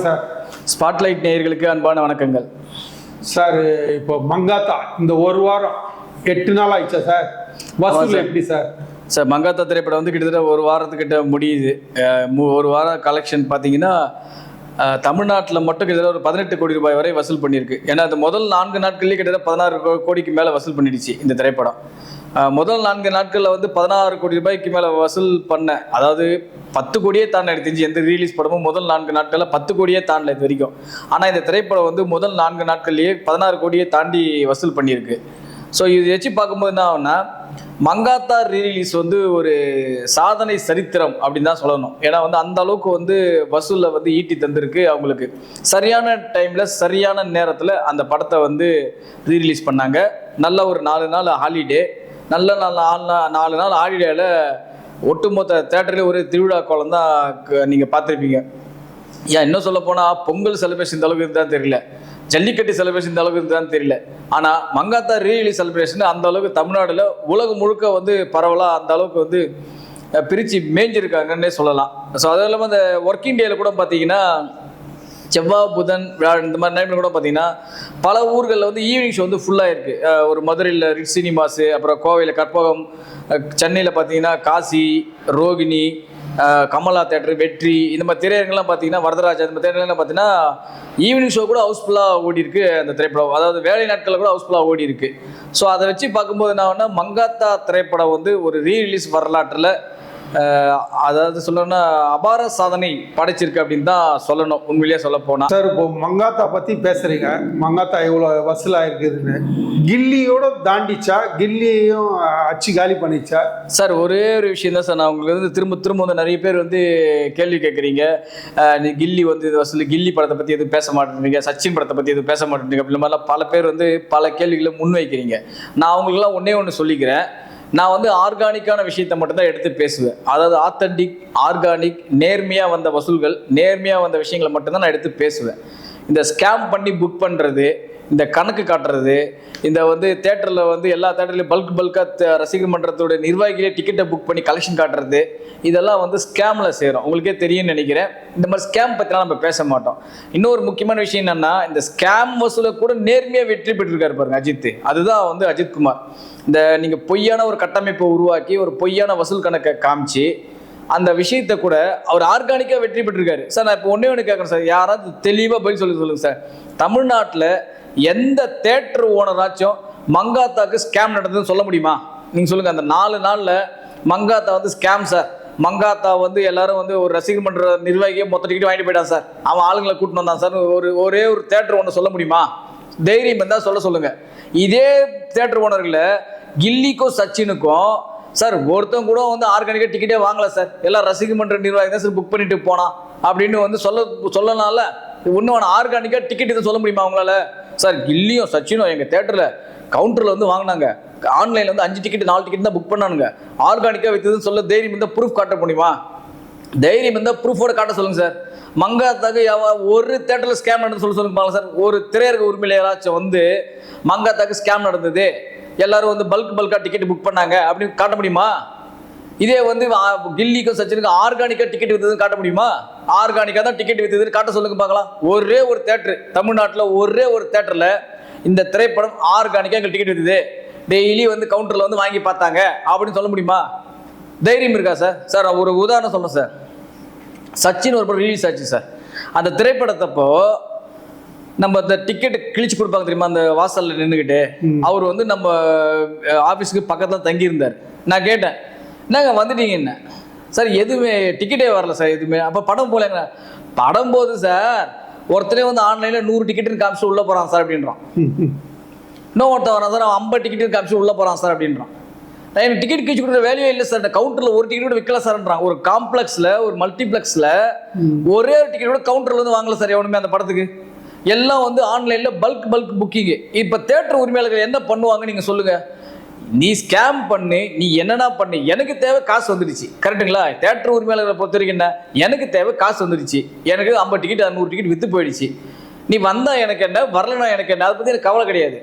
வணக்கம் sir. Spotlight நேயர்களுக்கு அன்பான வணக்கங்கள். சார் இப்போ மங்காத்தா இந்த ஒரு வாரம் எட்டு நாள் ஆயிடுச்சா சார்? வசூல். எப்படி சார்? சார் மங்காத்தா திரைப்படம் வந்து கிட்டத்தட்ட ஒரு வாரத்துக்கிட்ட முடியுது. ஒரு வாரம் கலெக்ஷன் பார்த்தீங்கன்னா தமிழ்நாட்டில் மட்டும் கிட்டத்தட்ட ஒரு பதினெட்டு கோடி ரூபாய் வரை வசூல் பண்ணியிருக்கு. ஏன்னா அது முதல் நான்கு நாட்கள்லேயே கிட்டத்தட்ட பதினாறு கோடிக்கு மேலே வசூல் பண்ணிடுச்சு இந்த திரைப்படம். முதல் நான்கு நாட்களில் வந்து பதினாறு கோடி ரூபாய்க்கு மேலே வசூல் பண்ண அதாவது பத்து கோடியே தாண்ட எனக்கு தெரிஞ்சு எந்த ரிலீஸ் படமும் முதல் நான்கு நாட்களில் பத்து கோடியே தாண்டல இது வரைக்கும். ஆனால் இந்த திரைப்படம் வந்து முதல் நான்கு நாட்கள்லேயே பதினாறு கோடியே தாண்டி வசூல் பண்ணியிருக்கு. ஸோ இது வச்சு பார்க்கும்போது என்ன ஆகும்னா மங்காத்தா ரீரிலீஸ் வந்து ஒரு சாதனை சரித்திரம் அப்படின்னு தான் சொல்லணும். ஏன்னா வந்து அந்த அளவுக்கு வந்து வசூலில் வந்து ஈட்டி தந்திருக்கு அவங்களுக்கு. சரியான டைமில் சரியான நேரத்தில் அந்த படத்தை வந்து ரீரிலீஸ் பண்ணாங்க. நல்ல ஒரு நாலு நாள் ஹாலிடே நல்ல நாள் நாலு நாள் நாலு நாள் ஹாலிடேயில் ஒட்டுமொத்த தேட்டர்லேயே ஒரு திருவிழா கோலம் தான் நீங்கள் பார்த்துருப்பீங்க. ஏன் இன்னும் சொல்ல போனால் பொங்கல் செலிப்ரேஷன் இந்த அளவுக்கு இருந்தால் தெரியல. ஜல்லிக்கட்டு செலிப்ரேஷன் இந்த அளவுக்கு இருந்தான்னு தெரியல. ஆனால் மங்காத்தா ரீலி செலிப்ரேஷன் அந்த அளவுக்கு தமிழ்நாடில் உலகம் முழுக்க வந்து பரவலாக அந்த அளவுக்கு வந்து பிரித்து மேய்ஞ்சிருக்காங்கன்னே சொல்லலாம். ஸோ அதுவும் இல்லாமல் அந்த ஒர்க்கிங் டேயில் கூட பார்த்தீங்கன்னா செவ்வாய் புதன் வியாழன் இந்த மாதிரி டைமில் கூட பார்த்தீங்கன்னா பல ஊர்களில் வந்து ஈவினிங் ஷோ வந்து ஃபுல்லாக இருக்குது ஒரு மதுரையில் ரிட் சினிமாஸு அப்புறம் கோவையில் கற்பகம் சென்னையில் பார்த்தீங்கன்னா காசி ரோகிணி கமலா தேட்டர் வெற்றி இந்த மாதிரி திரையரங்கெல்லாம் பார்த்தீங்கன்னா வரதராஜா இந்த மாதிரி திரையரங்கெல்லாம் பார்த்தீங்கன்னா ஈவினிங் ஷோ கூட ஹவுஸ்ஃபுல்லாக ஓடி இருக்கு அந்த திரைப்படம். அதாவது வேலை நாட்களில் கூட ஹவுஸ்ஃபுல்லாக ஓடி இருக்கு. ஸோ அதை வச்சு பார்க்கும்போது என்ன ஆகுனா மங்காத்தா திரைப்படம் வந்து ஒரு ரீ ரிலீஸ் வரலாற்றில் அதாவது சொல்லணும்னா அபார சாதனை படைச்சிருக்கு அப்படின்னு தான் சொல்லணும். உண்மையிலேயே சொல்ல போனால் சார் இப்போ மங்காத்தா பத்தி பேசுறீங்க. மங்காத்தா எவ்வளோ வசூல் ஆயிருக்குதுன்னு கில்லியோட தாண்டிச்சா கில்லியையும் அச்சு காலி பண்ணிச்சா? சார் ஒரே ஒரு விஷயம் தான் சார். நான் உங்களுக்கு வந்து திரும்ப திரும்ப வந்து நிறைய பேர் வந்து கேள்வி கேட்குறீங்க. நீ கில்லி வந்து இது வசூல் கில்லி படத்தை பற்றி எதுவும் பேச மாட்டேங்கிறீங்க சச்சின் படத்தை பற்றி எதுவும் பேச மாட்டேங்கிறீங்க அப்படி மாதிரிலாம் பல பேர் வந்து பல கேள்விகளை முன்வைக்கிறீங்க. நான் அவங்களுக்குலாம் ஒன்றே ஒன்று சொல்லிக்கிறேன். நான் வந்து ஆர்கானிக்கான விஷயத்தை மட்டும்தான் எடுத்து பேசுவேன். அதாவது ஆத்தன்டிக் ஆர்கானிக் நேர்மையாக வந்த வசூல்கள் நேர்மையாக வந்த விஷயங்களை மட்டும்தான் நான் எடுத்து பேசுவேன். இந்த ஸ்கேம் பண்ணி புக் பண்ணுறது இந்த கணக்கு காட்டுறது இந்த வந்து தேட்டரில் வந்து எல்லா தேட்டர்லையும் பல்க் பல்காக ரசிகர் மன்றத்தோட நிர்வாகிகளே டிக்கெட்டை புக் பண்ணி கலெக்ஷன் காட்டுறது இதெல்லாம் வந்து ஸ்கேமில் செய்கிறோம் உங்களுக்கே தெரியும்னு நினைக்கிறேன். இந்த மாதிரி ஸ்கேம் பற்றிலாம் நம்ம பேச மாட்டோம். இன்னொரு முக்கியமான விஷயம் என்னென்னா இந்த ஸ்கேம் வசூலை கூட நேர்மையாக வெற்றி பெற்றிருக்காரு பாருங்க அஜித். அதுதான் வந்து அஜித் குமார். இந்த நீங்கள் பொய்யான ஒரு கட்டமைப்பை உருவாக்கி ஒரு பொய்யான வசூல் கணக்கை காமிச்சு அந்த விஷயத்தை கூட அவர் ஆர்கானிக்காக வெற்றி பெற்றிருக்காரு. சார் நான் இப்போ ஒன்றே ஒன்று கேட்குறேன் சார். யாராவது தெளிவாக பதில் சொல்லி சொல்லுங்கள் சார். தமிழ்நாட்டில் எந்த தேட்டர் ஓனராச்சும் மங்காத்தாக்கு ஸ்கேம் நடந்ததுன்னு சொல்ல முடியுமா? நீங்கள் சொல்லுங்கள் அந்த நாலு நாளில் மங்காத்தா வந்து ஸ்கேம் சார். மங்காத்தா வந்து எல்லாரும் வந்து ஒரு ரசிகர் மன்ற நிர்வாகியை மொத்த டிக்கெட் வாங்கிட்டு போயிட்டான் சார். அவன் ஆளுங்களை கூட்டின்னு வந்தான் சார். ஒரு ஒரே ஒரு தேட்டர் ஒன்று சொல்ல முடியுமா? தைரியம் இருந்தால் சொல்ல சொல்லுங்கள் இதே தேட்டர் ஓனர்களை கில்லிக்கும் சச்சினுக்கும் சார் ஒருத்தன் கூட வந்து ஆர்கானிக்காக டிக்கெட்டே வாங்கல சார். எல்லாம் ரசிக மன்ற நிர்வாகி தான் சார் புக் பண்ணிட்டு போனான். அப்படின்னு வந்து சொல்ல சொல்லனால இன்னும் ஆர்கானிக்காக டிக்கெட் எதுவும் சொல்ல முடியுமா அவங்களால? சார் கில்லியும் சச்சினும் எங்கள் தேட்டரில் கவுண்டரில் வந்து வாங்கினாங்க. ஆன்லைனில் வந்து அஞ்சு டிக்கெட் நாலு டிக்கெட் தான் புக் பண்ணானுங்க. ஆர்கானிக்காக விற்றுதுன்னு சொல்ல தைரியம் இருந்தால் ப்ரூஃப் காட்ட முடியுமா? தைரியம் இருந்தால் ப்ரூஃபோட காட்ட சொல்லுங்க சார். மங்காத்தாக்கு ஒரு தேட்டரில் ஸ்கேம் நடந்து சொல்ல சொல்லுங்க சார். ஒரு திரையரங்க உரிமையில யாராச்சும் வந்து மங்காத்தாக்கு ஸ்கேம் நடந்தது. எல்லாரும் வந்து பல்க் பல்காக டிக்கெட் புக் பண்ணாங்க. அப்படின்னு காட்ட முடியுமா? இதே வந்து கில்லிக்கும் சச்சினுக்கும் ஆர்கானிக்காக டிக்கெட் விற்றுதுன்னு காட்ட முடியுமா? ஆர்கானிக்காக தான் டிக்கெட் விற்றுதுன்னு காட்ட சொல்லுங்க பார்க்கலாம். ஒரே ஒரு தேட்டரு தமிழ்நாட்டில் ஒரே ஒரு தேட்டரில் இந்த திரைப்படம் ஆர்கானிக்காக எங்களுக்கு டிக்கெட் விற்றுது டெய்லி வந்து கவுண்டரில் வந்து வாங்கி பார்த்தாங்க. அப்படின்னு சொல்ல முடியுமா? தைரியம் இருக்கா சார் சார் நான் ஒரு உதாரணம் சொல்றேன் சார் சச்சின் ஒரு படம் ரிலீஸ் ஆச்சு சார் அந்த திரைப்படத்தப்போ நம்ம இந்த டிக்கெட் கிழிச்சு கொடுப்பாங்க தெரியுமா? அந்த வாசல்ல நின்றுக்கிட்டு அவர் வந்து நம்ம ஆஃபீஸுக்கு பக்கத்தில் தங்கியிருந்தார். நான் கேட்டேன் என்னங்க வந்துட்டீங்க என்ன? சார் எதுவுமே டிக்கெட்டே வரல சார் எதுவுமே. அப்போ படம் போலங்க. படம் போது சார். ஒருத்தரே வந்து ஆன்லைனில் நூறு டிக்கெட்டுன்னு காமிச்சு உள்ளே போகிறான் சார் அப்படின்றான். இன்னும் ஒருத்தன் வரான் சார் அவன் ஐம்பது டிக்கெட்டு காமிச்சு உள்ளே போகிறான் சார் அப்படின்றான். எனக்கு டிக்கெட் கிழிச்சு கொடுக்குற வேலையே இல்லை சார். இந்த கவுண்டரில் ஒரு டிக்கெட் கூட விற்கல சார்ன்றான். ஒரு காம்ப்ளெக்ஸில் ஒரு மல்டிப்ளெக்ஸில் ஒரே ஒரு டிக்கெட் கூட கவுண்டரில் வந்து வாங்கல சார் எவனுமே அந்த படத்துக்கு. எல்லாம் வந்து ஆன்லைனில் பல்க் பல்க் புக்கிங்கு இப்போ தேட்டர் உரிமையாளர்கள் என்ன பண்ணுவாங்க நீங்கள் சொல்லுங்கள் நீ ஸ்கேம் பண்ணு நீ என்னென்ன பண்ணு. எனக்கு தேவை காசு வந்துடுச்சு. கரெக்ட்டுங்களா தேட்டர் உரிமையாளர்களை பொறுத்த வரைக்கும் என்ன? எனக்கு தேவை காசு வந்துடுச்சு. எனக்கு ஐம்பது டிக்கெட் நூறு டிக்கெட் விற்று போயிடுச்சு. நீ வந்தால் எனக்கு என்ன? வரலனா எனக்கு என்ன? அதை பற்றி எனக்கு கவலை கிடையாது.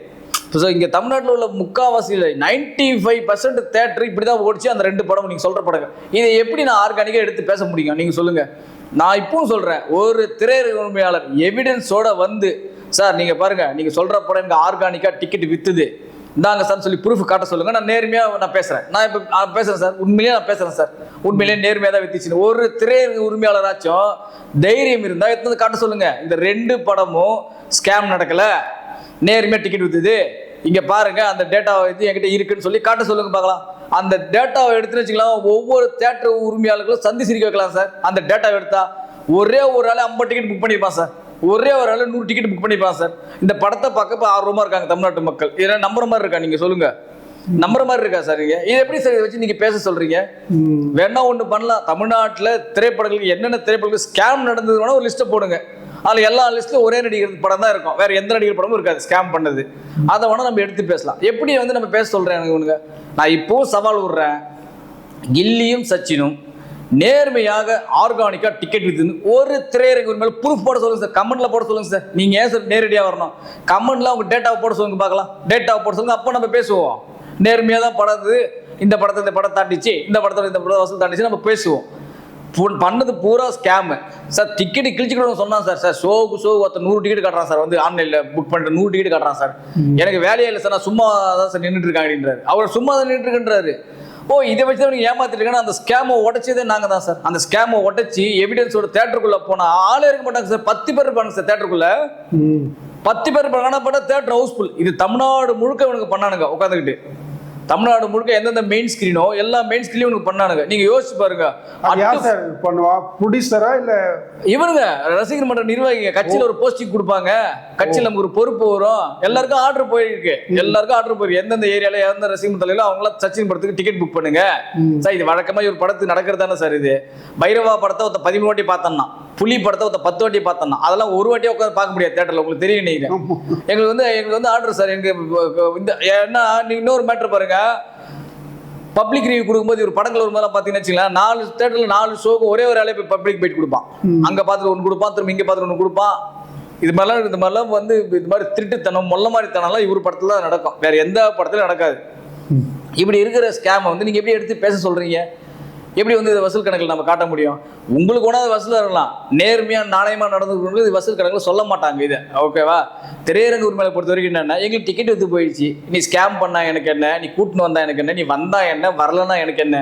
ஸோ இங்கே தமிழ்நாட்டில் உள்ள முக்காவாசி நைன்டி ஃபைவ் பர்சன்ட் தேட்டர் இப்படி தான் ஓடிச்சு. அந்த ரெண்டு படம் நீங்கள் சொல்கிற படங்கள். இதை எப்படி நான் ஆர்கானிக்காக எடுத்து பேச முடியும்? நீங்கள் சொல்லுங்கள் நான் இப்பவும் சொல்கிறேன் ஒரு திரையுரிமையாளர் எவிடன்ஸோட வந்து சார் நீங்கள் பாருங்கள் நீங்கள் சொல்கிற படம் எனக்கு ஆர்கானிக்காக டிக்கெட் விற்றுது இந்தாங்க சார் சொல்லி ப்ரூஃப் காட்ட சொல்லுங்கள் நான் நேர்மையாக நான் பேசுகிறேன் நான் இப்போ நான் பேசுகிறேன் சார் உண்மையிலேயே நான் பேசுகிறேன் சார். உண்மையிலேயே நேர்மையாக தான் வித்துச்சுன்னு ஒரு திரை உரிமையாளராச்சும் தைரியம் இருந்தால் எடுத்து காட்ட சொல்லுங்கள் இந்த ரெண்டு படமும் ஸ்கேம் நடக்கலை நேர்மையாக டிக்கெட் விற்றுது இங்கே பாருங்கள் அந்த டேட்டாவை இது என்கிட்ட இருக்குன்னு சொல்லி காட்ட சொல்லுங்கள் பார்க்கலாம். அந்த டேட்டாவை எடுத்துன்னு வச்சுக்கலாம் ஒவ்வொரு தேட்டர் உரிமையாளர்களும் சந்தி சிரிக்க வைக்கலாம் சார். அந்த டேட்டாவை எடுத்தா ஒரே ஒரு ஆள் ஐம்பது டிக்கெட் புக் பண்ணியிருப்பான் சார். ஒரே ஒரு ஆள் நூறு டிக்கெட் புக் பண்ணியிருப்பான் சார். இந்த படத்தை பார்க்க இப்போ ஆர்வமாக இருக்காங்க தமிழ்நாட்டு மக்கள். இதெல்லாம் நம்புற மாதிரி இருக்கா நீங்கள் சொல்லுங்கள் நம்புற மாதிரி இருக்கா சார் நீங்க? இது எப்படி சார் இதை வச்சு நீங்க பேச சொல்றீங்க? வேணா ஒன்று பண்ணலாம். தமிழ்நாட்டில் திரைப்படங்களுக்கு என்னென்ன திரைப்படங்கள் ஸ்கேம் நடந்தது வேணா ஒரு லிஸ்ட்டை போடுங்க. அதில் எல்லா லிஸ்ட்லையும் ஒரே நடிகர் படம் தான் இருக்கும். வேற எந்த நடிகர் படமும் இருக்காது. ஸ்கேம் பண்ணது. அதை வேணால் நம்ம எடுத்து பேசலாம். எப்படி வந்து நம்ம பேச சொல்கிறேன் எனக்கு ஒண்ணுங்க நான் இப்போவும் சவால் விடுறேன். கில்லியும் சச்சினும் நேர்மையாக ஆர்கானிக்காக டிக்கெட் வித்து ஒரு திரையரங்கு மேலே ப்ரூஃப் போட சொல்லுங்கள் சார் கமெண்ட்டில் போட சொல்லுங்கள் சார் நீங்கள் ஏன் சார் நேரடியாக வரணும்? கமெண்ட்டில் அவங்க டேட்டாவை போட சொல்லுங்கள் பார்க்கலாம். டேட்டாவை போட சொல்லுங்கள் அப்போ நம்ம பேசுவோம். நேர்மையாக தான் படத்து இந்த படத்தை இந்த படம் தாண்டிச்சு. இந்த படத்தில் இந்த படம் வசூல் தாண்டிச்சு. நம்ம பேசுவோம். பண்ணது பூரா ஸ்கேமு சார் டிக்கெட் கிழிச்சுக்கிட்டு சொன்னான் சார். சார் ஷோவுக்கு ஷோ ஒருத்தர் நூறு டிக்கெட் காட்டுறான் சார். வந்து ஆன்லைனில் புக் பண்ணிட்டு நூறு டிக்கெட் காட்டுறான் சார். எனக்கு வேலையே இல்லை சார். நான் சும்மா தான் சார் நின்றுட்டு இருக்கேன் அப்படின்றாரு. அவர் சும்மா தான் நின்றுட்டு இருக்கின்றாரு. ஓ இதை வச்சு தான் இருக்கேன்னா அந்த ஸ்கேமை உடைச்சதே நாங்கள் தான் சார். அந்த ஸ்கேமை உடைச்சி எவிடன்ஸோட தேட்டருக்குள்ளே போனால் ஆளே இருக்க மாட்டாங்க சார். பத்து பேர் இருப்பாங்க சார் தேட்டருக்குள்ளே. பத்து பேர் பண்ண பட தேட்டர் ஹவுஸ்ஃபுல் இது தமிழ்நாடு முழுக்க இவனுக்கு பண்ணானுங்க. உட்காந்துக்கிட்டு. தமிழ்நாடு முழுக்க எந்தெந்த மெயின் ஸ்கிரீனோ எல்லா மெயின் ஸ்கிரீனும் இவனுக்கு பண்ணானுங்க. நீங்க யோசிச்சு பாருங்க. யார் சார் பண்ணுவா? ப்ரொடியூசரா இல்ல? இவனுங்க ரசிகர் மன்ற நிர்வாகிங்க. கட்சியில ஒரு போஸ்டிங் கொடுப்பாங்க. கட்சியில நமக்கு ஒரு பொறுப்பு வரும். எல்லாருக்கும் ஆர்டர் போயிருக்கு. எல்லாருக்கும் ஆர்டர் போயிருக்கு. எந்தெந்த ஏரியால எந்த ரசிகர் தலையில அவங்களாம் சச்சின் படத்துக்கு டிக்கெட் புக் பண்ணுங்க. சார் இது வழக்கமா ஒரு படத்துக்கு நடக்கிறது தானே சார் இது? பைரவா படத்தை ஒருத்த பதிமூணு வாட்டி பார்த்தோம்னா புலி படத்தை ஒருத்த பத்து வாட்டி பார்த்தோம்னா அதெல்லாம் ஒரு வாட்டியே உட்காந்து பார்க்க முடியாது தேட்டர்ல உங்களுக்கு தெரியும் நினைக்கிறேன் எங்களுக்கு வந்து எங்களுக்கு வந்து ஆர்டர் சார் எங்க இந்த ஏன்னா நீங்க இன்னொரு மேட்ரு பாருங்க. பப்ளிக் ரிவ்யூ கொடுக்கும்போது ஒரு படங்கள் ஒரு மாதிரி பார்த்தீங்கன்னு வச்சுங்களேன் நாலு தேட்டரில் நாலு ஷோக்கு ஒரே ஒரு ஆளே போய் பப்ளிக் போயிட்டு கொடுப்பான். அங்கே பார்த்துட்டு ஒன்று கொடுப்பான் திரும்ப இங்கே பார்த்துட்டு ஒன்று கொடுப்பான். இது மாதிரிலாம் இது மாதிரிலாம் வந்து இது மாதிரி திருட்டுத்தனம் மொல்ல மாதிரி தனம்லாம் இவர் படத்தில் தான் நடக்கும். வேற எந்த படத்துலையும் நடக்காது. இப்படி இருக்கிற ஸ்கேமை வந்து நீங்கள் எப்படி எடுத்து பேச சொல்கிறீங்க எப்படி வந்து இது வசூல் கணக்கில் நம்ம காட்ட முடியும்? உங்களுக்கு ஒன்றாவது வசூல் இருக்கலாம். நேர்மையாக நாணயமாக நடந்துக்கணும் இது வசூல் கணக்கில் சொல்ல மாட்டாங்க இதை. ஓகேவா திரையரங்கு உரிமையை பொறுத்த வரைக்கும் என்னென்ன எங்களுக்கு டிக்கெட் எடுத்து போயிடுச்சு. நீ ஸ்கேம் பண்ணா எனக்கு என்ன? நீ கூட்டின்னு வந்தா எனக்கு என்ன? நீ வந்தா என்ன? வரலன்னா எனக்கு என்ன?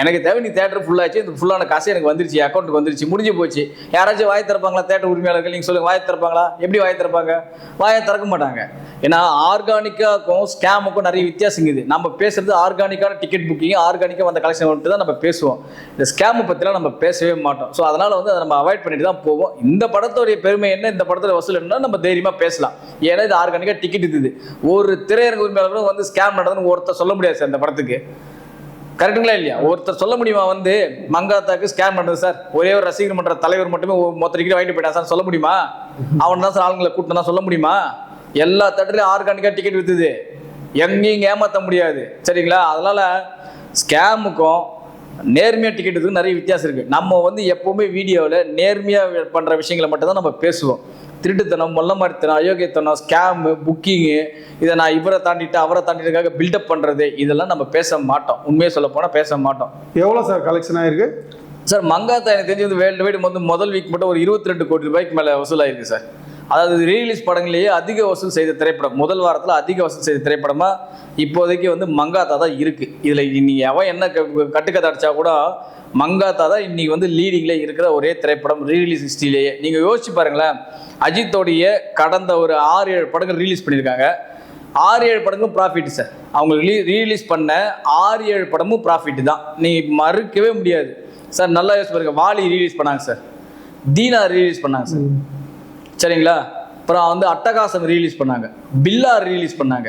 எனக்கு தேவை நீ தேட்டர் ஃபுல்லாச்சு இந்த ஃபுல்லான காசு எனக்கு வந்துருச்சு. அக்கௌண்ட்டுக்கு வந்துருச்சு. முடிஞ்சு போச்சு. யாராச்சும் வாய் திறப்பாங்களா தேட்டர் உரிமையாளர்கள்? நீங்கள் சொல்லுங்க. வாய் திறப்பாங்களா? எப்படி வாய் திறப்பாங்க? வாயை திறக்க மாட்டாங்க. ஏன்னா ஆர்கானிக்காக்கும் ஸ்கேமுக்கும் நிறைய வித்தியாசம் இருக்குது. நம்ம பேசுறது ஆர்கானிக்கான டிக்கெட் புக்கிங் ஆர்கானிக்காக வந்த கலெக்ஷன் மட்டும் தான் நம்ம பேசுவோம். இந்த ஸ்கேமை பற்றிலாம் நம்ம பேசவே மாட்டோம். ஸோ அதனால் வந்து அதை நம்ம அவாய்ட் பண்ணிட்டு தான் போவோம். இந்த படத்துடைய பெருமை என்ன? இந்த படத்தோட வசூல் என்ன நம்ம தைரியமாக பேசலாம். ஏன்னா இது ஆர்கானிக்காக டிக்கெட் இருக்குது. ஒரு திரையரங்கு உரிமையாளரும் வந்து ஸ்கேம் நடந்ததுன்னு ஒருத்தர் சொல்ல முடியாது சார் இந்த படத்துக்கு. கரெக்டுங்களா இல்லையா? ஒருத்தர் சொல்ல முடியுமா வந்து மங்காத்தாக்கு ஸ்கேம் பண்ணுறது சார். ஒரே ஒரு ரசிகர் மன்ற தலைவர் மட்டுமே மொத்த டிக்கெட் வாங்கிட்டு போயிட்டா சார் சொல்ல முடியுமா? அவன் தான் சார் ஆளுங்களை கூட்டினா சொல்ல முடியுமா? எல்லா தேட்டர்லையும் ஆர்கானிக்காக டிக்கெட் விற்றுது எங்கேயும் ஏமாற்ற முடியாது. சரிங்களா? அதனால ஸ்கேமுக்கும் நேர்மையாக டிக்கெட் இதுக்கு நிறைய வித்தியாசம் இருக்குது நம்ம வந்து எப்போவுமே வீடியோவில் நேர்மையாக பண்ணுற விஷயங்களை மட்டும்தான் நம்ம பேசுவோம். திருட்டுத்தனம் மொல்லமாரித்தனம் அயோக்கியத்தனம் ஸ்கேமு புக்கிங்கு இதை நான் இவரை தாண்டிட்டு அவரை தாண்டிட்டுக்காக பில்டப் பண்ணுறது இதெல்லாம் நம்ம பேச மாட்டோம். உண்மையை சொல்ல போனால் பேச மாட்டோம். எவ்வளவு சார் கலெக்ஷன் ஆயிருக்கு? சார் மங்காத்தா எனக்கு தெரிஞ்சு வந்து வேர்ல்டு வைடு வந்து முதல் வீக் மட்டும் ஒரு இருபத்தி ரெண்டு கோடி ரூபாய்க்கு மேலே வசூலாயிருக்கு சார் அதாவது ரீலீஸ் படங்களையே அதிக வசூல் செய்த திரைப்படம் முதல் வாரத்தில் அதிக வசூல் செய்த திரைப்படமாக இப்போதைக்கு வந்து மங்காத்தா தான் இருக்குது இதில் இன்னைக்கு அவன் என்ன க- கட்டுக்கதை அடித்தா கூட மங்காத்தா தான் இன்னைக்கு வந்து லீடிங்கில் இருக்கிற ஒரே திரைப்படம் ரீலீஸ் ஹிஸ்ட்ரியிலேயே நீங்கள் யோசிச்சு பாருங்களேன் அஜித்தோடைய கடந்த ஒரு ஆறு ஏழு படங்கள் ரிலீஸ் பண்ணியிருக்காங்க. ஆறு ஏழு படங்கும் ப்ராஃபிட் சார் அவங்க ரீலீஸ் பண்ண ஆறு ஏழு படமும் ப்ராஃபிட் தான். நீ மறுக்கவே முடியாது. சார் நல்லா யோசிச்சு பாருங்க வாலி ரீலீஸ் பண்ணாங்க சார் தீனா ரீலீஸ் பண்ணாங்க சார் சரிங்களா? அப்புறம் வந்து அட்டகாசம் ரிலீஸ் பண்ணாங்க. பில்லா ரிலீஸ் பண்ணாங்க.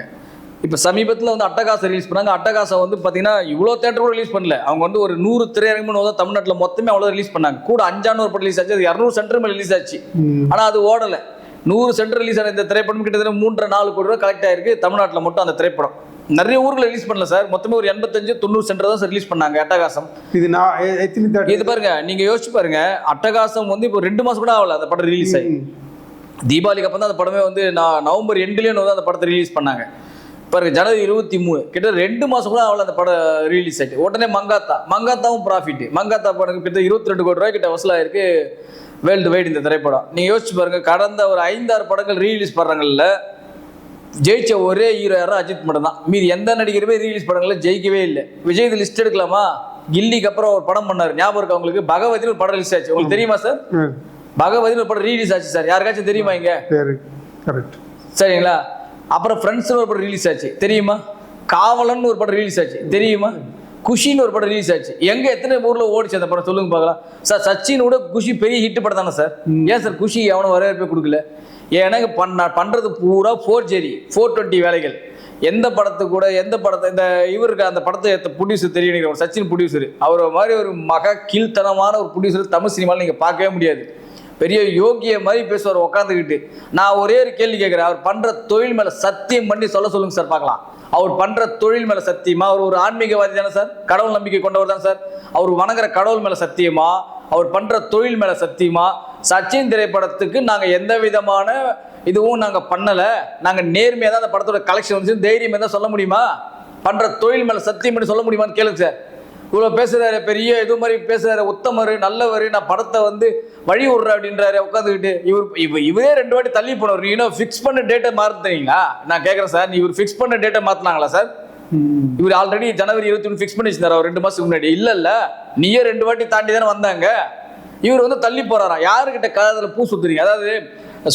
இப்போ சமீபத்தில் வந்து அட்டகாசம் ரிலீஸ் பண்ணாங்க. அட்டகாசம் வந்து பார்த்தீங்கன்னா இவ்வளோ தேட்டர் கூட ரிலீஸ் பண்ணல. அவங்க வந்து ஒரு நூறு திரையரங்கு தான் தமிழ்நாட்டில் மொத்தமே அவ்வளோ ரிலீஸ் பண்ணாங்க. கூட அஞ்சானு ஒரு படம் ரிலீஸ் ஆச்சு. அது இரநூறு சென்டர் மேலே ரிலீஸ் ஆச்சு. ஆனால் அது ஓடலை. நூறு சென்டர் ரிலீஸ் ஆன இந்த திரைப்படம் கிட்டத்தட்ட மூன்றரை நாலு கோடி ரூபா கலெக்ட் ஆயிருக்கு. தமிழ்நாட்டில் மட்டும் அந்த திரைப்படம். நிறைய ஊர்ல ரிலீஸ் பண்ணல சார். மொத்தமே ஒரு எண்பத்தஞ்சு தொண்ணூறு சென்டர் தான் சார் ரிலீஸ் பண்ணாங்க அட்டகாசம். இது நான் இது பாருங்க நீங்க யோசிச்சு பாருங்க. அட்டகாசம் வந்து இப்போ ரெண்டு மாசம் கூட ஆகல அந்த படம் ரிலீஸ் ஆகி. தீபாவளிக்கு அப்புறம் தான் அந்த படமே வந்து நான் நவம்பர் எண்ட்லேயே வந்து அந்த படத்தை ரிலீஸ் பண்ணாங்க. பாருங்க ஜனவரி இருபத்தி மூணு. கிட்ட ரெண்டு மாதம் கூட அவ்வளோ அந்த படம் ரிலீஸ் ஆகிட்டு உடனே மங்காத்தா. மங்காத்தாவும் ப்ராஃபிட் மங்காத்தா படம் கிட்ட இருபத்தி ரெண்டு கோடி ரூபாய் கிட்ட வசூலாயிருக்கு வேர்ல்டு வைடு இந்த திரைப்படம். நீங்கள் யோசிச்சு பாருங்கள் கடந்த ஒரு ஐந்தாறு படங்கள் ரீலீஸ் பண்றாங்கல்ல ஜெயிச்ச ஒரே ஹீரோ யாரும் அஜித் மட்டும் தான் எந்த நடிகருமே ரீலீஸ் படங்களில் ஜெயிக்கவே இல்லை. விஜய் லிஸ்ட் எடுக்கலாமா? கில்லிக்கு அப்புறம் ஒரு படம் பண்ணார். ஞாபகம் இருக்கு அவங்களுக்கு பகவதினு ஒரு படம் ரிலீஸ் ஆச்சு. உங்களுக்கு தெரியுமா சார் ம், பகவதினு ஒரு படம் ரீலீஸ் ஆச்சு சார். யாருக்காச்சும் தெரியுமா இங்க? கரெக்ட் சரிங்களா? அப்புறம் ஃப்ரெண்ட்ஸ்னு ஒரு படம் ரிலீஸ் ஆச்சு. தெரியுமா? காவலன் ஒரு படம் ரிலீஸ் ஆச்சு. தெரியுமா? குஷின்னு ஒரு படம் ரிலீஸ் ஆச்சு. எங்க எத்தனை ஊர்ல ஓடிச்சு அந்த படம்? சொல்லுங்க பார்க்கலாம். சார் சச்சின் கூட குஷி பெரிய ஹிட் படம் தானே சார்? ஏன் சார் குஷி எவனும் வரவேற்பே கொடுக்கல? ஏன்னா பண்ண பண்றது பூரா ஃபோர் ஜெரி ஃபோர் டுவெண்ட்டி வேலைகள். எந்த படத்து கூட எந்த படத்தை இந்த இவருக்கு அந்த படத்தை ப்ரொடியூசர் தெரியும் சச்சின் ப்ரொடியூசர் அவர் மாதிரி ஒரு மக கீழ்த்தனமான ஒரு ப்ரொடியூசர் தமிழ் சினிமாவில் நீங்க பார்க்கவே முடியாது. பெரிய யோகிய மாதிரி பேசுவார் உட்காந்துக்கிட்டு நான் ஒரே ஒரு கேள்வி கேட்குறேன். அவர் பண்ணுற தொழில் மேலே சத்தியம் பண்ணி சொல்ல சொல்லுங்க சார் பார்க்கலாம். அவர் பண்ணுற தொழில் மேலே சத்தியமா? அவர் ஒரு ஆன்மீகவாதி தானே சார்? கடவுள் நம்பிக்கை கொண்டவர் தான் சார்? அவர் வணங்குற கடவுள் மேலே சத்தியமா? அவர் பண்ணுற தொழில் மேலே சத்தியமா? சச்சின் திரைப்படத்துக்கு நாங்கள் எந்த விதமான இதுவும் நாங்கள் பண்ணலை. நாங்கள் நேர்மையாக தான் அந்த படத்தோட கலெக்ஷன் வந்து தைரியமாக தான் சொல்ல முடியுமா? பண்ணுற தொழில் மேலே சத்தியம் பண்ணி சொல்ல முடியுமான்னு கேளுங்க சார். இவ்வளோ பேசுறாரு பெரிய இது மாதிரி பேசுறாரு உத்தமர் நல்லவர் நான் படத்தை வந்து வழி விடுறேன் அப்படின்றாரு உட்காந்துக்கிட்டு. இவர் இவ இவரே ரெண்டு வாட்டி தள்ளி போனவர். இன்னும் ஃபிக்ஸ் பண்ண டேட்டை மாற்றுறீங்களா நான் கேட்குறேன் சார். இவர் ஃபிக்ஸ் பண்ண டேட்டை மாற்றினாங்களா சார்? இவர் ஆல்ரெடி ஜனவரி இருபத்தி ஒன்று ஃபிக்ஸ் பண்ணி வச்சிருந்தாரு அவர் ரெண்டு மாசத்துக்கு முன்னாடி. இல்ல இல்ல. நீயே ரெண்டு வாட்டி தாண்டி தானே வந்தாங்க. இவர் வந்து தள்ளி போறாராம் யாருக்கிட்ட காதுல பூ சுத்துறீங்க? அதாவது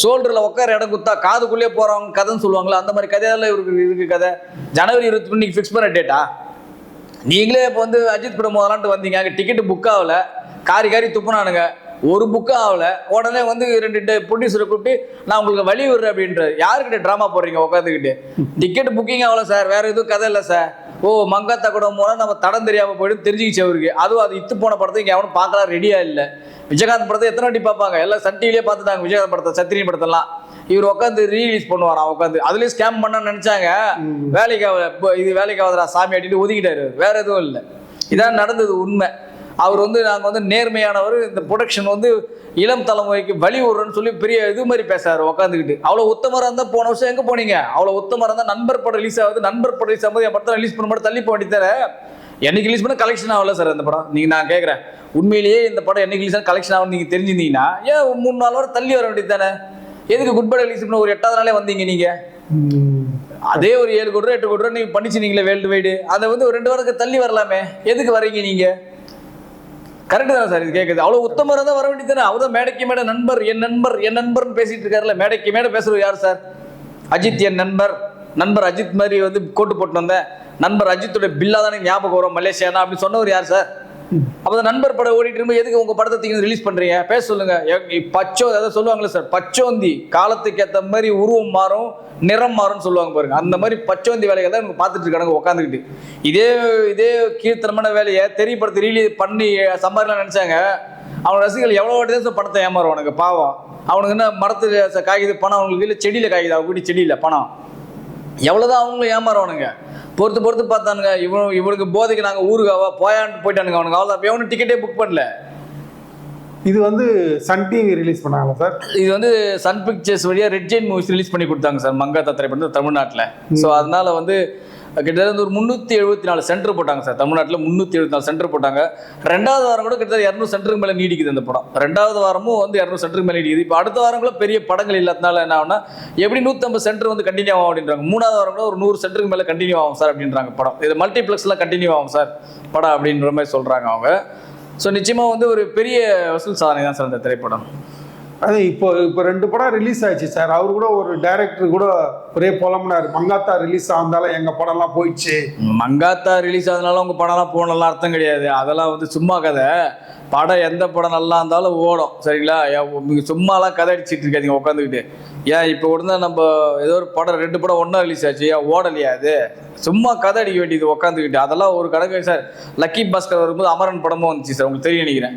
சோல்டர்ல உட்கார இடம் குத்தா காதுக்குள்ளே போறவங்க கதைன்னு சொல்லுவாங்களா அந்த மாதிரி கதையெல்லாம் இவருக்கு இருக்கு கதை. ஜனவரி இருபத்தி ஒன்று ஃபிக்ஸ் பண்ண டேட்டா நீங்களே இப்போ வந்து அஜித் படம் முதலான்ட்டு வந்தீங்க. அங்கே டிக்கெட்டு புக் ஆகல. காரி காரி துப்புனானுங்க. ஒரு புக்கு ஆகல. உடனே வந்து ரெண்டு ப்ரொடியூசரை கூப்பிட்டு நான் உங்களுக்கு வழி விடுறேன் அப்படின்றது யாருக்கிட்ட ட்ராமா போடுறீங்க உட்காந்துக்கிட்டு? டிக்கெட் புக்கிங் ஆகல சார் வேற எதுவும் கதை இல்லை சார் ஓ மங்காத்தா கூட போனால் நம்ம தடம் தெரியாம போயிடும். தெரிஞ்சுக்கிச்சு அவருக்கு. அதுவும் அது இத்து போன படத்தை இங்கே எவனும் பார்க்கலாம் ரெடியா இல்லை. விஜயகாந்த் படத்தை எத்தனை வாட்டி பார்ப்பாங்க? எல்லாம் சன் டிவிலே பார்த்துட்டாங்க விஜயகாந்த் படத்தை சத்திரியின் படத்தெல்லாம். இவர் உட்காந்து ரீலீஸ் பண்ணுவாராம் உட்காந்து. அதுலயும் ஸ்கேம் பண்ண நினைச்சாங்க. வேலைக்கு இது வேலைக்கு ஆகுதுடா சாமி அப்படின்னு ஒதுக்கிட்டாரு வேற எதுவும் இல்லை. இதான் நடந்தது உண்மை. அவர் வந்து நாங்கள் வந்து நேர்மையானவர். இந்த ப்ரொடக்ஷன் வந்து இளம் தலைமுறைக்கு வழி விடுறோன்னு சொல்லி பெரிய இது மாதிரி பேசாரு உட்காந்துக்கிட்டு அவ்வளோ உத்தமராக இருந்தால் போன வருஷம் எங்கே போனீங்க? அவ்வளோ உத்தமராக இருந்தால் நண்பர் படம் ரிலீஸ் ஆகுது நண்பர் படம் ரிலீஸ் ஆகும்போது என் படத்தை ரிலீஸ் பண்ண மட்டும் தள்ளி போக வேண்டியதார என்னைக்கு ரிலீஸ் பண்ண கலெக்ஷன் ஆகல சார் அந்த படம். நீங்கள் நான் கேட்குறேன் உண்மையிலேயே இந்த படம் என்னைக்கு ரிலீஸ் கலெக்ஷன் ஆகும் நீங்கள் தெரிஞ்சிருந்தீங்கன்னா ஏன் மூணு நாலு வாரம் தள்ளி வர வேண்டியது தானே? எதுக்கு குட் படம் ரிலீஸ் பண்ண ஒரு எட்டாவது நாளே வந்தீங்க நீங்கள் அதே ஒரு ஏழு கோடி ரூபா எட்டு கோடி ரூபா நீங்க பண்ணிச்சிருந்தீங்களே வேர்ல்டு வைடு அதை வந்து ஒரு ரெண்டு வாரத்துக்கு தள்ளி வரலாமே. எதுக்கு வரீங்க நீங்கள் கரெக்டு தானே சார் இது கேட்குது அவ்வளோ உத்தமராக தான் வர வேண்டியது தானே அவர் தான் மேடைக்கு மேடை நண்பர் என் நண்பர் என் நண்பர்னு பேசிட்டு இருக்காருல்ல மேடைக்கு மேடை பேசுறது யார் சார்? அஜித் என் நண்பர். நண்பர் அஜித் மாதிரி வந்து கோட்டு போட்டு வந்தேன். நண்பர் அஜித்தோட பில்லா தானே ஞாபகம் வரும் மலேசியானா? அப்படின்னு சொன்னவர் யார் சார்? அப்போ நண்பர் படம் ஓடிட்டு இருக்கும் எதுக்கு உங்க படத்தை தூக்கி ரிலீஸ் பண்றீங்க? பேச சொல்லுங்க. பச்சோ அதாவது சொல்லுவாங்களே சார் பச்சோந்தி. காலத்துக்கு ஏற்ற மாதிரி உருவம் மாறும் நிறம் மாறும்னு சொல்லுவாங்க பாருங்க. அந்த மாதிரி பச்சோந்தி வேலைகள் தான் இவங்க பார்த்துட்டு இருக்காங்க உட்காந்துக்கிட்டு இதே இதே கீர்த்தனமான வேலையை தெரியப்படுத்தி ரிலீஸ் பண்ணி சம்பாதிக்கலாம் நினைச்சாங்க. அவன் ரசிகர்கள் எவ்வளோ வாட்டி தான் படத்தை ஏமாறுவானுங்க பாவம். அவனுக்கு என்ன மரத்தில் ச- காய்க்குது பணம் அவங்களுக்கு இல்லை செடியில் காய்க்குது அவங்க வீட்டு செடியில் பணம். எவ்வளோதான் அவங்களும் ஏமாறுவானுங்க. பொறுத்து பொறுத்து பார்த்தானுங்க. இவன் இவனுக்கு போதைக்கு நாங்கள் ஊருக்காவா போயான்ட்டு போயிட்டானுங்க அவனுக்கு அவ்வளோ எவனும் டிக்கெட்டே புக் பண்ணல. இது வந்து சன் டிவி ரிலீஸ் பண்ணாங்களா சார் இது வந்து சன் பிக்சர்ஸ் வழியா ரெட் ஜெயின் மூவிஸ் ரிலீஸ் பண்ணி கொடுத்தாங்க சார் மங்காத்தா திரைப்படம் தமிழ்நாட்டில். ஸோ அதனால வந்து கிட்டத்தட்ட வந்து ஒரு முந்நூற்றி எழுபத்தி நாலு சென்டர் போட்டாங்க சார். தமிழ்நாட்டில் முந்நூற்றி எழுபத்தி நாலு சென்டர் போட்டாங்க. ரெண்டாவது வாரம் கூட கிட்டத்தட்ட இரநூறு சென்டருக்கு மேலே நீடிக்குது அந்த படம். ரெண்டாவது வாரமும் வந்து இரநூறு சென்டருக்கு மேலே நீடிக்குது. இப்போ அடுத்த வாரம் கூட பெரிய படங்கள் இல்லாதனால என்ன ஆகும்னா எப்படி நூற்றம்பது சென்டர் வந்து கண்டினியூ ஆகும் அப்படின்றாங்க. மூணாவது வாரம் கூட ஒரு நூறு சென்டருக்கு மேலே கண்டினியூ ஆகும் சார் அப்படின்றாங்க படம். இது மல்டிப்ளெக்ஸ்லாம் கண்டினியூ ஆகும் சார் படம் அப்படின்ற மாதிரி சொல்கிறாங்க அவங்க. ஸோ நிச்சயமாக வந்து ஒரு பெரிய வசூல் சாதனை தான் சார் இந்த திரைப்படம். அது இப்போ இப்போ ரெண்டு படம் ரிலீஸ் ஆயிடுச்சு சார். அவர் கூட ஒரு டைரக்டர் கூட ஒரே புலம்புனாரு. மங்காத்தா ரிலீஸ் ஆகுந்தாலும் எங்க படம்லாம் போயிடுச்சு. மங்காத்தா ரிலீஸ் ஆகுதுனால உங்க படம்லாம் போனலாம் அர்த்தம் கிடையாது. அதெல்லாம் வந்து சும்மா கதை. படம் எந்த படம் நல்லா இருந்தாலும் ஓடும். சரிங்களா? ஏன் நீங்க சும்மாலாம் கதை அடிச்சிட்டு இருக்காதீங்க உட்காந்துக்கிட்டு. ஏன் இப்போ உடனே நம்ம ஏதோ ஒரு படம் ரெண்டு படம் ஒன்றா ரிலீஸ் ஆச்சு. ஏன் ஓடலையா அது? சும்மா கதை அடிக்க வேண்டியது உட்காந்துக்கிட்டு. அதெல்லாம் ஒரு கணக்கு சார். லக்கி பாஸ்கர் வரும்போது அமரன் படமும் வந்துச்சு சார். உங்களுக்கு தெரியும் நினைக்கிறேன்.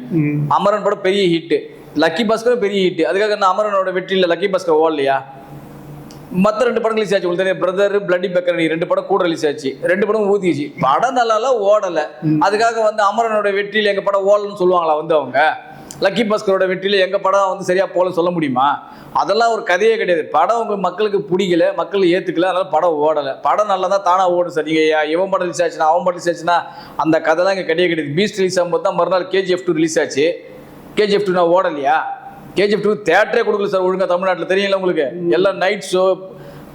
அமரன் படம் பெரிய ஹிட் லக்கி பாஸ்கர் பெரிய ஹிட் அதுக்காக நான் அமரனோட வெற்றியில் லக்கி பாஸ்கர் ஓடலையா? மற்ற ரெண்டு படம் ரிலீஸ் ஆச்சு. உங்களுக்கு பிரதர் பிளட்டி பெக்கரணி ரெண்டு படம் கூட ரிலீஸ் ஆச்சு. ரெண்டு படம் ஊதிச்சு படம் நல்லா ஓடல. அதுக்காக வந்து அமரனோட வெற்றியில் எங்க படம் ஓடலன்னு சொல்லுவாங்களா வந்து அவங்க லக்கி பாஸ்கரோட வெற்றியில் எங்கள் படம் வந்து சரியாக போல சொல்ல முடியுமா? அதெல்லாம் ஒரு கதையே கிடையாது. படம் உங்க மக்களுக்கு பிடிக்கல மக்கள் ஏற்றுக்கல அதனால படம் ஓடலை. படம் நல்லா தான் தானாக ஓடும் சார். நீங்கள் இவன் படம் ரிலீஸ் ஆச்சுன்னா அவன் படம் ரிலீஸ் ஆச்சுன்னா அந்த கதைலாம் இங்கே கிடையாது. கிடையாது பீஸ்ட் ரிலீஸ் ஆகும்போது தான் மறுநாள் கேஜிஎஃப் டூ ரிலீஸ் ஆச்சு. கேஜிஎஃப் டூ நான் ஓடலையா? கேஜிஎஃப் டூ தேட்டரே கொடுக்கல சார் ஒழுங்காக தமிழ்நாட்டில் தெரியல உங்களுக்கு? எல்லாம் நைட் ஷோ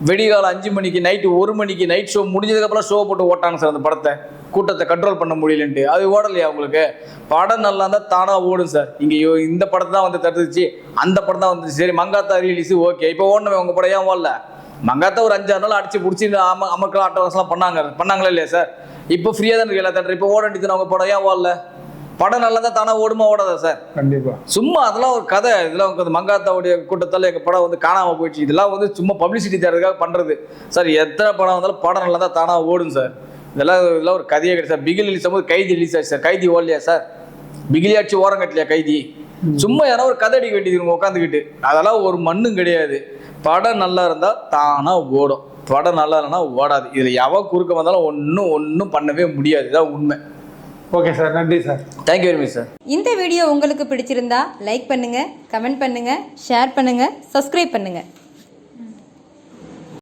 வெடிகாலம் அஞ்சு மணிக்கு நைட்டு ஒரு மணிக்கு நைட் ஷோ முடிஞ்சதுக்கப்புறம் ஷோ போட்டு ஓட்டாங்க சார் அந்த படத்தை. கூட்டத்தை கண்ட்ரோல் பண்ண முடியலன்ட்டு. அது ஓடலையா உங்களுக்கு? படம் நல்லா இருந்தால் தானாக ஓடும் சார். இங்கே இந்த படத்தை தான் வந்து தடுத்துச்சு. அந்த படம் தான் வந்துச்சு. சரி மங்காத்தா ரிலீஸ் ஓகே இப்போ ஓடணும் உங்கள் படம் ஏன் ஓடல? மங்காத்தா ஒரு அஞ்சாறு நாள் அடிச்சு பிடிச்சி அம அமக்கள் ஆட்டவாசலாம் பண்ணாங்க. பண்ணாங்களே இல்லையா சார்? இப்போ ஃப்ரீயாக தான் இருக்கு எல்லா தேட்டர் இப்போ ஓட வேண்டியது உங்கள் படம் ஏன் ஓடல? படம் நல்லா தான் தானாக ஓடுமா ஓடாதா சார்? கண்டிப்பா. சும்மா அதெல்லாம் ஒரு கதை. இதெல்லாம் வந்து மங்காத்தாவுடைய கூட்டத்தால் எங்கள் படம் வந்து காணாமல் போயிடுச்சு. இதெல்லாம் வந்து சும்மா பப்ளிசிட்டி தேடுறதுக்காக பண்ணுறது சார் எத்தனை படம் வந்தாலும் படம் நல்லா தான் தானாக ஓடும் சார். இதெல்லாம் இதெல்லாம் ஒரு கதையே கிடையாது சார். பிகில் ரிலீஸ் ஆகும்போது கைதி ரிலீஸ் ஆச்சு சார். கைதி ஓடலையா சார்? பிகிலியாச்சு ஓரம் கட்டலையா கைதி? சும்மா யாரோ ஒரு கதை அடிக்க வேண்டியது உட்காந்துக்கிட்டு. அதெல்லாம் ஒரு மண்ணும் கிடையாது. படம் நல்லா இருந்தால் தானாக ஓடும். படம் நல்லா இல்லைன்னா ஓடாது. இதில் எவன் குறுக்க வந்தாலும் ஒன்றும் ஒன்றும் பண்ணவே முடியாது. இதான் உண்மை. ஓகே சார் நன்றி sir. Thank you very much sir இந்த வீடியோ உங்களுக்கு பிடிச்சிருந்தா லைக் பண்ணுங்க கமெண்ட் பண்ணுங்க ஷேர் பண்ணுங்க சப்ஸ்கிரைப் பண்ணுங்க.